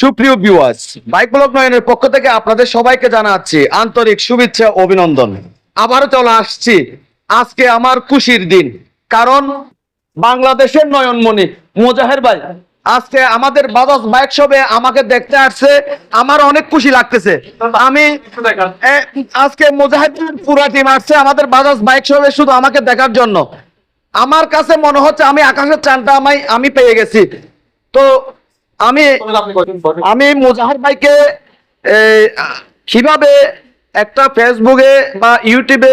সুপ্রিয় viewers bike block নয়নের পক্ষ থেকে আপনাদের সবাইকে জানাচ্ছি আন্তরিক শুভেচ্ছা অভিনন্দন। আবারও চলে আসছি আজকে আমার খুশির দিন, কারণ বাংলাদেশের নয়নমণি মুজাহের ভাই, আজকে আমাদের বাজাজ বাইক শপে আমাকে দেখতে আসছে, আমার অনেক খুশি লাগতেছে। আমি আজকে মুজাহিদ পুরা টিম আসছে, আমাদের বাজাজ বাইক শপে শুধু আমাকে দেখার জন্য। আমার কাছে মনে হচ্ছে আমি আকাশের চানটা আমি আমি পেয়ে গেছি। তো আমি আমি মুজাহিদ ভাইকে কীভাবে একটা ফেসবুকে বা ইউটিউবে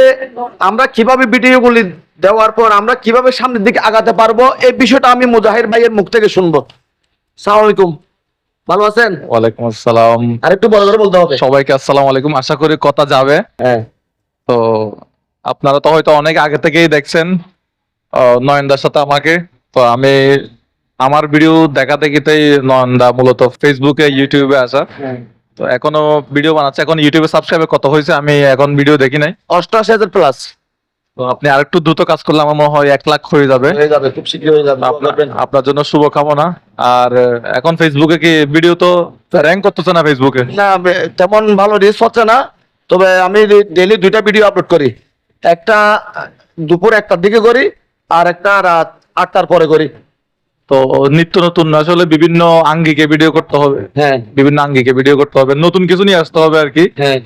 আমরা কীভাবে ভিডিওগুলি দেওয়ার পর আমরা কীভাবে সামনের দিকে আগাতে পারব এই বিষয়টা আমি মুজাহির ভাইয়ের মুখ থেকে শুনব। সালাম আলাইকুম। ভালো আছেন? ওয়ালাইকুম আসসালাম। আর একটু বড় করে বলতে হবে। সবাইকে আসসালামু আলাইকুম। আশা করি কথা যাবে। হ্যাঁ। তো আপনারা তো হয়তো অনেক আগে থেকেই দেখছেন নয়নদার সাথে আমাকে। তো আমি আমার ভিডিও দেখা দেখিতেই নন্দা মূলত ফেসবুকে ইউটিউবে আসা তো এখনও ভিডিও বানাচ্ছে। এখন ইউটিউবে সাবস্ক্রাইবার কত হয়েছে আমি এখন ভিডিও দেখি নাই। অষ্টআশি হাজার প্লাস তো আপনি আরেকটু দ্রুত কাজ করলে আমার মনে হয় এক লাখ হয়ে যাবে। হয়ে যাবে খুব শীঘ্র হয়ে যাবে আপনার আপনার জন্য শুভকামনা। আর এখন ফেসবুকে কি ভিডিও তো র্যাঙ্ক করতেছে না ফেসবুকে না তেমন ভালো রিস্ক হচ্ছে না। তবে আমি ডেলি দুইটা ভিডিও আপলোড করি। একটা দুপুর একটার দিকে করি আর একটা রাত আটটার পরে করি। তো নিত্য নতুন আসলে বিভিন্ন আঙ্গিকে ভিডিও করতে হবে। হ্যাঁ। বিভিন্ন আঙ্গিকে ভিডিও করতে হবে। নতুন কিছু নিয়ে আসতে হবে আর কি হ্যাঁ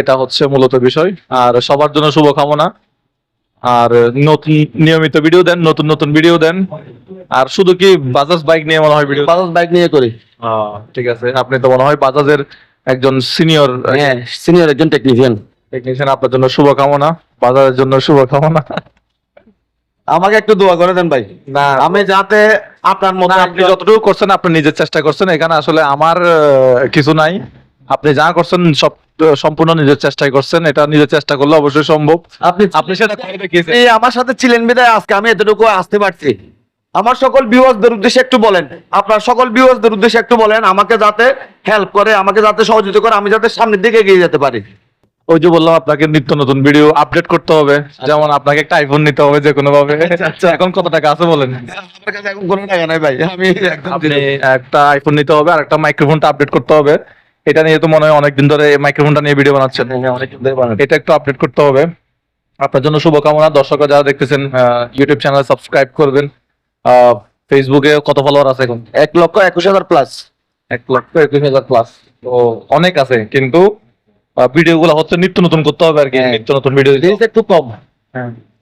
এটা হচ্ছে মূলত বিষয়। আর সবার জন্য শুভকামনা। আর নতুন নিয়মিত ভিডিও দেন নতুন নতুন ভিডিও দেন। আর শুধু কি বাজাজ বাইক নিয়ে মনে হয় ভিডিও বাজাজ বাইক নিয়ে করি। ঠিক আছে। আপনি তো মনে হয় বাজাজের একজন সিনিয়র হ্যাঁ সিনিয়র একজন টেকনিশিয়ান টেকনিশিয়ান আপনার জন্য শুভকামনা। বাজারের জন্য শুভকামনা। আমাকে একটু দোয়া করে দেন ভাই। না। আমি যাতে আপনার মতো আপনি যতটুকু করছেন আপনি নিজের চেষ্টা করছেন। এখানে আসলে আমার কিছু নাই। আপনি যা করছেন সব সম্পূর্ণ নিজের চেষ্টাই করছেন। এটা নিজের চেষ্টা করলে অবশ্যই সম্ভব। আপনি আপনি সেটা এই আমার সাথে ছিলেন বিদায় আজকে আমি এতটুকু আসতে পারছি। আমার সকল ভিউয়ার্সদের উদ্দেশ্যে একটু বলেন। আপনার সকল ভিউয়ার্সদের উদ্দেশ্যে একটু বলেন আমাকে যাতে হেল্প করে আমাকে যাতে সহযোগিতা করে আমি যাতে সামনের দিকে এগিয়ে যেতে পারি। ওই যে বললাম আপনাকে নিত্য নতুন ভিডিও আপডেট করতে হবে। যেমন আপনাকে একটা আইফোন নিতে হবে যে কোনো ভাবে আচ্ছা। এখন কত টাকা আছে বলেন? আমার কাছে এখন কোনো টাকা নাই ভাই আমি আপনি একটা আইফোন নিতে হবে আর একটা মাইক্রোফোনটা আপডেট করতে হবে। এটা নিয়ে তো মনে হয় অনেকদিন ধরে মাইক্রোফোনটা নিয়ে ভিডিও বানাচ্ছেন। বানান। এটা একটু আপডেট করতে হবে। আপনার জন্য শুভকামনা। দর্শকরা যারা দেখতেছেন ইউটিউব চ্যানেল সাবস্ক্রাইব করবেন। ফেসবুকে কত ফলোয়ার আছে এখন? এক লক্ষ একুশ হাজার প্লাস এক লক্ষ একুশ হাজার প্লাস তো অনেক আছে কিন্তু ভিডিও গুলো হচ্ছে নিত্য নতুন করতে হবে আর কি হ্যাঁ। নিত্য নতুন ভিডিও রিলস একটু কম।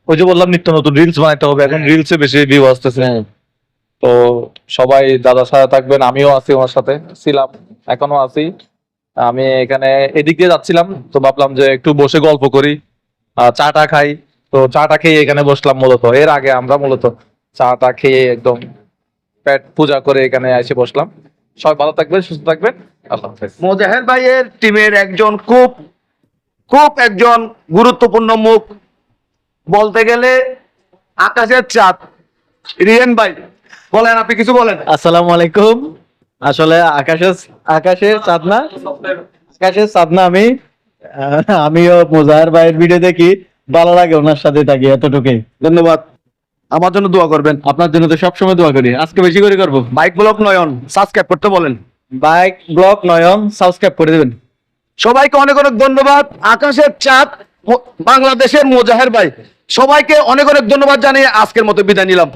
ওই যে বললাম নিত্য নতুন রিলস বানাইতে হবে এখন রিলসে বেশি ভিউ আসতেছে। হ্যাঁ। তো সবাই দাদার সাথে থাকবেন আমিও আছি ওনার সাথে ছিলাম এখনও আছি। আমি এখানে এদিক দিয়ে যাচ্ছিলাম তো ভাবলাম যে একটু বসে গল্প করি আহ, চাটা খাই। তো চাটা খেয়ে এখানে বসলাম মূলত এর আগে আমরা মূলত চাটা খেয়ে একদম পেট পূজা করে এখানে এসে বসলাম। সবাই ভালো থাকবেন সুস্থ থাকবেন। আল্লাহ মোজাহের ভাইয়ের টিমের একজন খুব খুব একজন গুরুত্বপূর্ণ মুখ। বলতে গেলে আকাশের চাঁদ। রিয়েন ভাই বলেন আপনি কিছু বলেন? আসসালামু আলাইকুম। আসলে আকাশের আকাশের চাঁদ না আকাশের চাঁদ না আমি। আমিও মোজাহার ভাইয়ের ভিডিও দেখি। ভালো লাগে ওনার সাথে থাকি এতটুকুই। ধন্যবাদ। আমার জন্য দোয়া করবেন। আপনার জন্য তো সবসময় দোয়া করি। আজকে বেশি করে করব। বাইক ব্লক নয়ন সাবস্ক্রাইব করতে বলেন। বাইক ব্লক নয়ন সাবস্ক্রাইব করে দেবেন। সবাইকে অনেক অনেক ধন্যবাদ। আকাশের চাঁদ বাংলাদেশের মোজাহের ভাই। সবাইকে অনেক অনেক ধন্যবাদ জানিয়ে আজকের মতো বিদায় নিলাম।